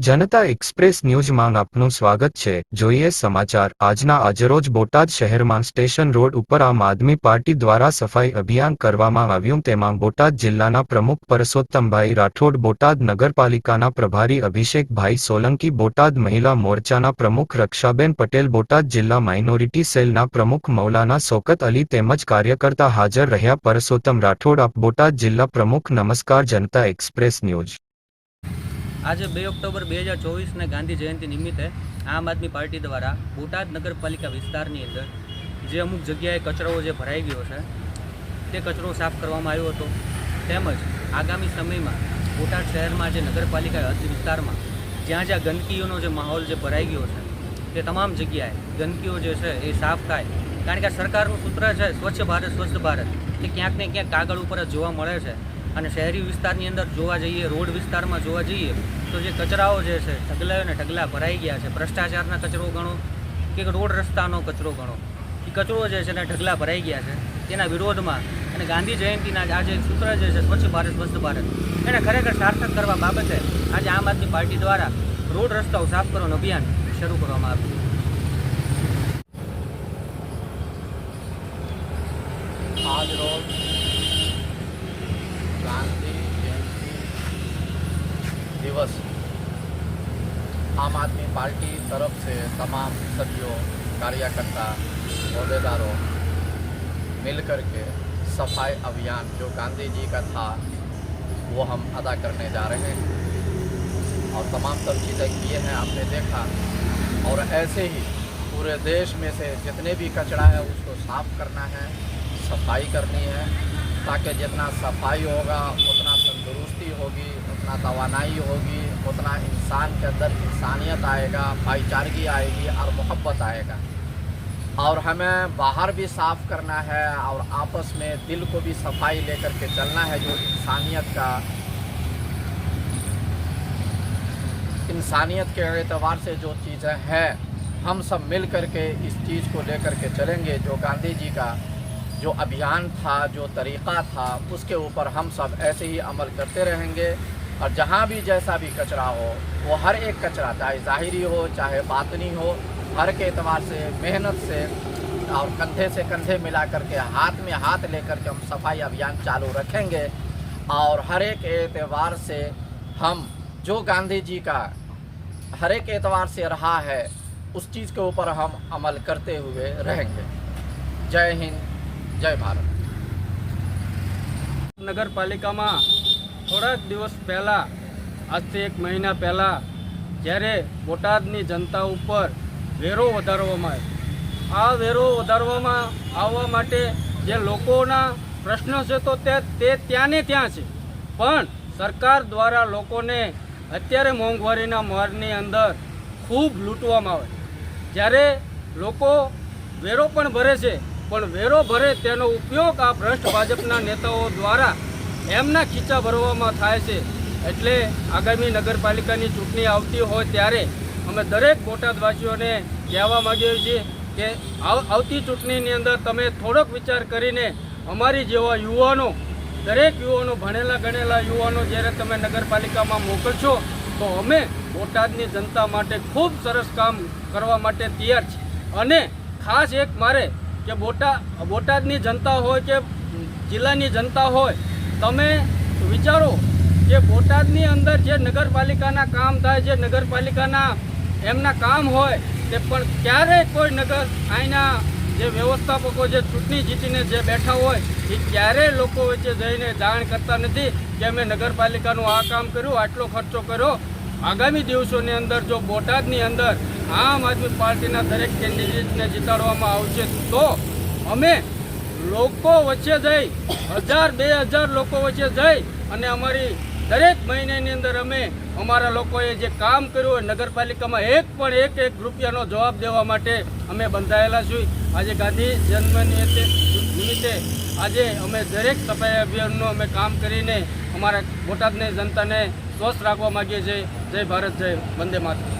જનતા express ન્યૂઝમાં આપનું સ્વાગત છે. જોઈએ સમાચાર. આજના આજરોજ બોટાદ શહેરમાં સ્ટેશન રોડ ઉપર આમ આદમી પાર્ટી દ્વારા સફાઈ અભિયાન કરવામાં આવ્યું તેમાં બોટાદ જિલ્લાના પ્રમુખ પરસોત્તમભાઈ રાઠોડ, બોટાદ નગરપાલિકાના પ્રભારી અભિષેકભાઈ સોલંકી, બોટાદ મહિલા મોરચાના પ્રમુખ રક્ષાબેન પટેલ, બોટાદ જિલ્લા માઇનોરિટી સેલના પ્રમુખ મૌલાના સોકત અલી તેમજ કાર્યકર્તા હાજર રહ્યા પરસોત્તમ રાઠોડ. આપ બોટાદ જિલ્લા પ્રમુખ, નમસ્કાર જનતા એક્સપ્રેસ ન્યૂઝ. આજે બે ઓક્ટોબર બે હજાર ચોવીસને ગાંધી જયંતિ નિમિત્તે આમ આદમી પાર્ટી દ્વારા બોટાદ નગરપાલિકા વિસ્તારની અંદર જે અમુક જગ્યાએ કચરો જે ભરાઈ ગયો છે, તે કચરો સાફ કરવામાં આવ્યો હતો. તેમજ આગામી સમયમાં બોટાદ શહેરમાં જે નગરપાલિકા વિસ્તારમાં જ્યાં જ્યાં ગંદકીઓનો જે માહોલ જે ભરાઈ ગયો છે, તે તમામ જગ્યાએ ગંદકીઓ જે છે એ સાફ થાય. કારણ કે સરકારનું સૂત્ર છે, સ્વચ્છ ભારત સ્વચ્છ ભારત. તે ક્યાંક ને ક્યાંક કાગળ ઉપર જ જોવા મળે છે. અને શહેરી વિસ્તારની અંદર જોવા જઈએ, રોડ વિસ્તારમાં જોવા જઈએ, તો જે કચરાઓ જે છે, ઢગલાયો ને ઢગલા ભરાઈ ગયા છે. ભ્રષ્ટાચારના કચરો ગણો કે રોડ રસ્તાનો કચરો ગણો, એ કચરો જે છે ને ઢગલા ભરાઈ ગયા છે. તેના વિરોધમાં અને ગાંધી જયંતિના આજે સૂત્ર જે છે, સ્વચ્છ ભારત, સ્વસ્થ ભારત, એને ખરેખર સાર્થક કરવા બાબતે આજે આમ આદમી પાર્ટી દ્વારા રોડ રસ્તાઓ સાફ કરવાનું અભિયાન શરૂ કરવામાં આવ્યું. આજ રોજ आम आदमी पार्टी तरफ़ से तमाम सभ्यों कार्यकर्ता अहदेदारों मिलकर के सफ़ाई अभियान, जो गांधी जी का था, वो हम अदा करने जा रहे हैं। और तमाम सब चीज़ें किए हैं, आपने देखा। और ऐसे ही पूरे देश में से जितने भी कचरा है, उसको साफ़ करना है, सफ़ाई करनी है, ताकि जितना सफ़ाई होगा, उतना तंदुरुस्ती होगी, उतना तोानाई होगी, उतना इंसान के अंदर इंसानियत आएगा, भाईचारगी आएगी और मोहब्बत आएगा। और हमें बाहर भी साफ़ करना है और आपस में दिल को भी सफ़ाई लेकर के चलना है जो इंसानियत का, इंसानियत के एतबार से जो चीज़ें हैं, हम सब मिल कर के इस चीज़ को लेकर के चलेंगे, जो गांधी जी का जो अभियान था, जो तरीक़ा था, उसके ऊपर हम सब ऐसे ही अमल करते रहेंगे। और जहाँ भी जैसा भी कचरा हो, वो हर एक कचरा, चाहे ज़ाहरी हो, चाहे बातनी हो, हर के एतबार से, मेहनत से और कंधे से कंधे मिला करके हाथ में हाथ लेकर के हम सफ़ाई अभियान चालू रखेंगे। और हर एक एतबार से हम, जो गांधी जी का हर एक एतबार से रहा है, उस चीज़ के ऊपर हम अमल करते हुए रहेंगे। जय हिंद। જય ભારત. નગરપાલિકામાં થોડાક દિવસ પહેલાં, આજથી એક મહિના પહેલાં, જ્યારે બોટાદની જનતા ઉપર વેરો વધારવામાં આવ્યો. આ વેરો વધારવામાં આવવા માટે જે લોકોના પ્રશ્નો છે તો તે તે ત્યાં ને ત્યાં છે. પણ સરકાર દ્વારા લોકોને અત્યારે મોંઘવારીના મારની અંદર ખૂબ લૂંટવામાં આવે. જ્યારે લોકો વેરો પણ ભરે છે પણ વેરો ભરે તેનો ઉપયોગ આ ભ્રષ્ટ ભાજપના નેતાઓ દ્વારા એમના ખીચા ભરવામાં થાય છે. એટલે આગામી નગરપાલિકાની ચૂંટણી આવતી હોય ત્યારે અમે દરેક બોટાદવાસીઓને કહેવા માંગીએ છીએ કે આવ- આવતી ચૂંટણીની અંદર તમે થોડોક વિચાર કરીને અમારી જેવા યુવાનો, દરેક યુવાનો, ભણેલા ગણેલા યુવાનો જ્યારે તમે નગરપાલિકામાં મોકલશો, તો અમે બોટાદની જનતા માટે ખૂબ સરસ કામ કરવા માટે તૈયાર છીએ. અને ખાસ એક મારે કે બોટા બોટાદની જનતા હોય કે જિલ્લાની જનતા હોય, તમે વિચારો કે બોટાદની અંદર જે નગરપાલિકાના કામ થાય, જે નગરપાલિકાના એમના કામ હોય, તે પણ ક્યારેય કોઈ નગર અહીંના જે વ્યવસ્થાપકો જે ચૂંટણી જીતીને જે બેઠા હોય, એ ક્યારેય લોકો વચ્ચે જઈને જાણ કરતા નથી કે અમે નગરપાલિકાનું આ કામ કર્યું, આટલો ખર્ચો કર્યો આગામી દિવસોની અંદર જો બોટાદની અંદર આમ આદમી પાર્ટીના દરેક કેન્ડિડેટને જીતાડવામાં આવશે, તો અમે લોકો વચ્ચે જઈ, હજાર, બે હજાર લોકો વચ્ચે જઈ અને અમારી દરેક મહિનાની અંદર અમે અમારા લોકોએ જે કામ કર્યું હોય, નગરપાલિકામાં એક પણ એક એક રૂપિયાનો જવાબ દેવા માટે અમે બંધાયેલા છીએ. આજે ગાંધી જન્મ નિમિત્તે આજે અમે દરેક સફાઈ અભિયાનનું અમે કામ કરીને અમારા બોટાદની જનતાને સ્વસ્થ રાખવા માગીએ છીએ. જય ભારત જય વંદે માતરમ.